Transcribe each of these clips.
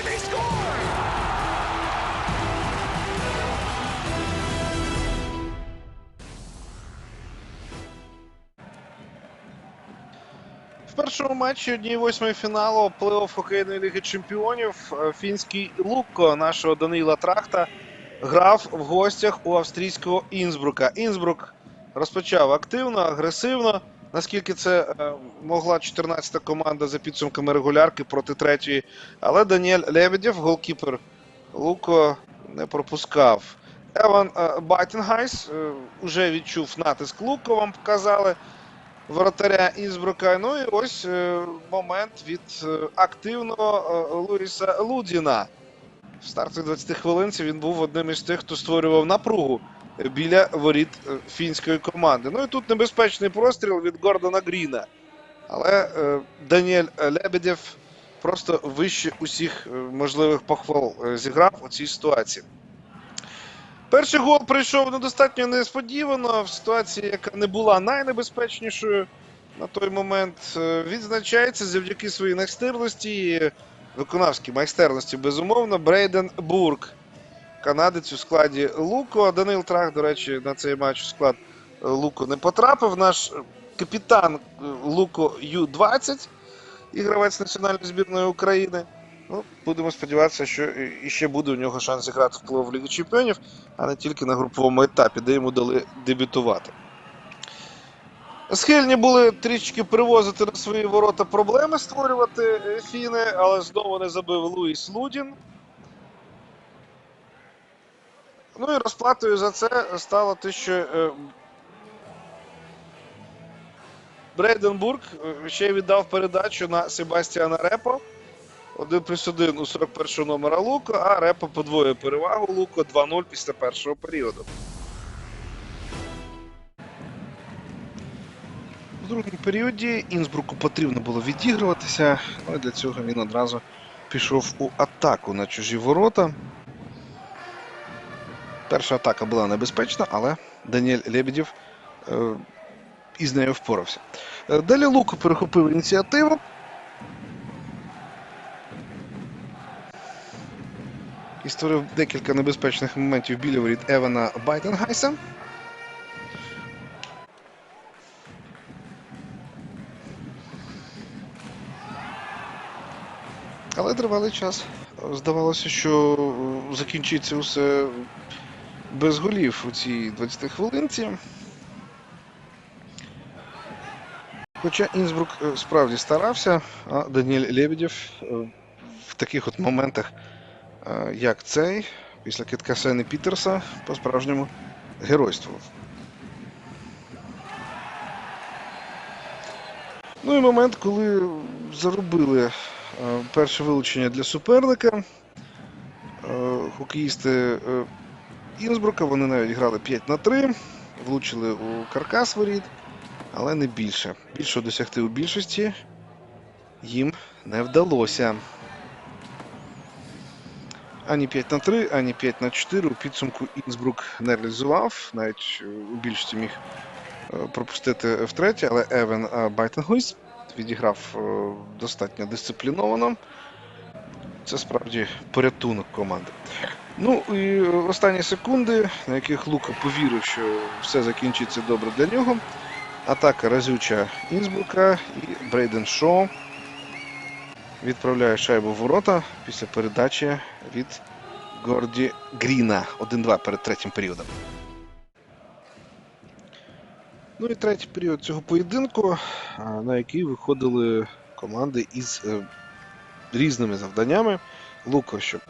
and they score! В першому матчі 1-8 фіналу плей-офф хокейної ліги чемпіонів е, фінський Лукко нашого Данила Трахта грав в гостях у австрійського Інсбрука. Інсбрук розпочав активно, агресивно. Наскільки це е, могла 14-та команда за підсумками регулярки проти третьої. Але Даніель Лебедєв, голкіпер Луко, не пропускав. Еван е, Байтенгайс е, вже відчув натиск Луко, вам показали воротаря Інсбрука. Ну і ось е, момент від е, активного е, Луїса Лудіна. В стартовій 20 хвилинці він був одним із тих, хто створював напругу е, біля воріт е, фінської команди. Ну і тут небезпечний простріл від Гордона Гріна. Але е, Даніель Лебедєв просто вище усіх е, можливих похвал зіграв у цій ситуації. Перший гол прийшов недостатньо несподівано в ситуації, яка не була найнебезпечнішою на той момент. Відзначається завдяки своїй настирності і виконавській майстерності, безумовно, Брейден Бург. Канадець у складі Луко. Данил Трах, до речі, на цей матч у склад е, Луко не потрапив. Наш е, капітан е, Луко Ю-20 і гравець національної збірної України. Ну, будемо сподіватися, що і- і ще буде у нього шанс зіграти в плей в Ліги Чемпіонів, а не тільки на груповому етапі, де йому дали дебютувати. Схильні були трішки привозити на свої ворота проблеми створювати фіни, але знову не забив Луїс Лудін. Ну і розплатою за це стало те, що Брейденбург е, ще віддав передачу на Себастіана Репо. 1 плюс 1 у 41 номера Луко, а Репо подвоює перевагу Луко 2-0 після першого періоду. В другому періоді Інсбруку потрібно було відігруватися, але для цього він одразу пішов у атаку на чужі ворота. Перша атака була небезпечна, але Даніель Лебедєв е, із нею впорався. Е, Далі Луко перехопив ініціативу. і створив декілька небезпечних моментів біля воріт Евана Байтенгайса. Але тривалий час. Здавалося, що е, закінчиться усе без голів у цій 20 хвилинці. Хоча Інсбрук е, справді старався, а Даніель Лебедєв е, в таких от моментах е, як цей, після китка Сени Пітерса, по-справжньому геройствував. Ну і момент, коли заробили перше вилучення для суперника. Хокеїсти Інсбрука, вони навіть грали 5 на 3, влучили у каркас воріт, але не більше. Більшого досягти у більшості їм не вдалося ані 5 на 3, ані 5 на 4. У підсумку Інсбрук не реалізував, навіть е, у більшості міг е, пропустити втретє, але Евен е, Байтенгуйс відіграв достатньо дисципліновано. Це справді порятунок команди. Ну і останні секунди, на яких Лука повірив, що все закінчиться добре для нього. Атака разюча Інсбрука і Брейден Шоу відправляє шайбу в ворота після передачі від Горді Гріна. 1-2 перед третім періодом. Ну і третій період цього поєдинку, на який виходили команди із е, різними завданнями. Луко, щоб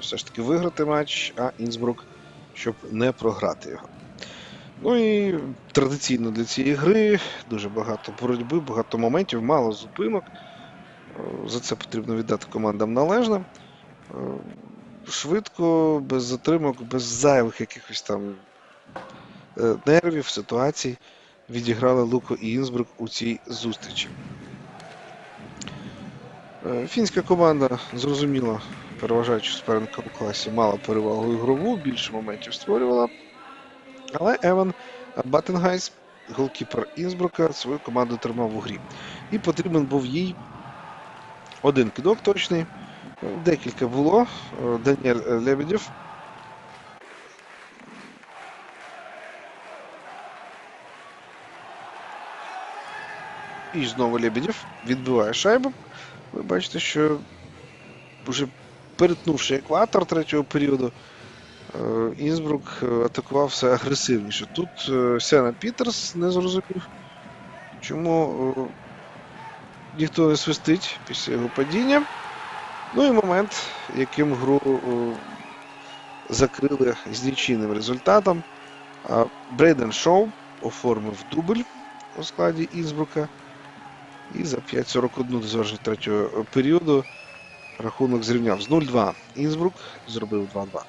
все ж таки виграти матч, а Інсбрук, щоб не програти його. Ну і традиційно для цієї гри дуже багато боротьби, багато моментів, мало зупинок. Е, За це потрібно віддати командам належне. Е, Швидко, без затримок, без зайвих якихось там е, нервів, ситуацій відіграли Луко і Інсбрук у цій зустрічі. Фінська команда, зрозуміло, переважаючи суперника у класі, мала перевагу ігрову, більше моментів створювала. Але Еван Баттенгайс, голкіпер Інсбрука, свою команду тримав у грі. І потрібен був їй один кидок точний, Декілька було. Даніель Лебедєв. І знову Лебедєв відбиває шайбу. Ви бачите, що вже перетнувши екватор третього періоду, е, Інсбрук е, атакував все агресивніше. Тут е, Сена Пітерс не зрозумів, чому ніхто не свистить після його падіння. Ну і момент, яким гру закрили з нічийним результатом. Брейден Шоу оформив дубль у складі Інсбрука. І за 5.41 до завершення третього періоду рахунок зрівняв з 0-2. Інсбрук зробив 2-2.